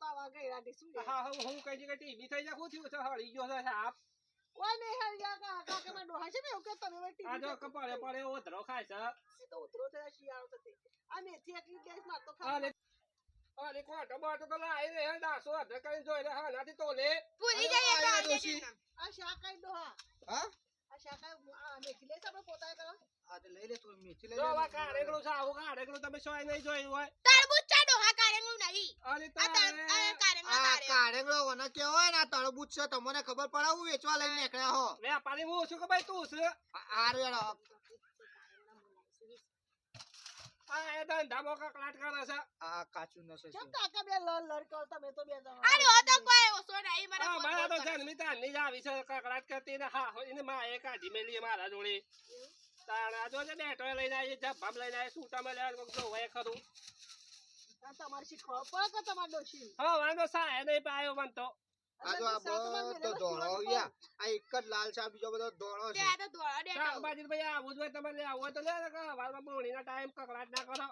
તો વાગે રાડી શું હા હા હું કઈ જગ્યાએ ટીવી થઈ જાખું થયું છે હળી ગયો છે સાપ કોઈ નહીં કા કા કે માં ડોહા છે ને એવું કે તમે ટીવી આ જો કપાળે પડે ઓતરો ખાય છે. સીધો ઉતરો છે શિયાળો થતી આ મેથી એકલી ગેસમાં તો ખા અરે અરે કોટો તો લાઈ રે હેડા સો કરીને જોઈ રે હા નાથી તો લે ભૂલી જઈએ આ. જઈને. આ શાકાઈ ડોહા. હા? આ શાકાઈ આ મેથી લે આપણે પોતા કરો આ તો લઈ લે તો મેથી લઈ જો વા કારેકડું છે આવું કારેકડું તમે સોય નહીં જોયું હોય. તરબૂચ છે ડોહા કારેંગનું નહીં અરે આ તર- આ તારે આ તારે. કારેંગડો ને આ તળબૂચ છે તમને ખબર પડે હું વેચવા લઈને નીકળ્યા હો. વેપારી હું શું કે ભાઈ તું છે આ એ ધંધામાં કકડાટ કરે છે. આ કાચું નસે છે કાકા બે લર લર કરો તમે તો બે જણા? આ ડોહો તો કોઈ ઓછો નહીં મને મારા તો ફોન કરે. જન્મી તારની જ છે કકડાટ કરતી ને હા એને માં એ કાઢી મેલી મારા જોડે. તાણા જો છે બેટો લઈને આવી જબ્બામ લઈને આવી મળ્યા કોક જો હોય ખરું. તમારે શીખવા પડે કે તમારે ડોશી? હા વાંધો સાહેબ નહીં પાયો મન તો આ જો આ બધો ધોળો આ એક જ લાલ છે બીજો બધો ધોળો તે છે આ તો ધોળો ડેટો. શાકભાજી ભાઈ આવું જ હોય તમારે આવું તો લે વારમાં બોણીના ટાઈમ કકડાટ ના કરો.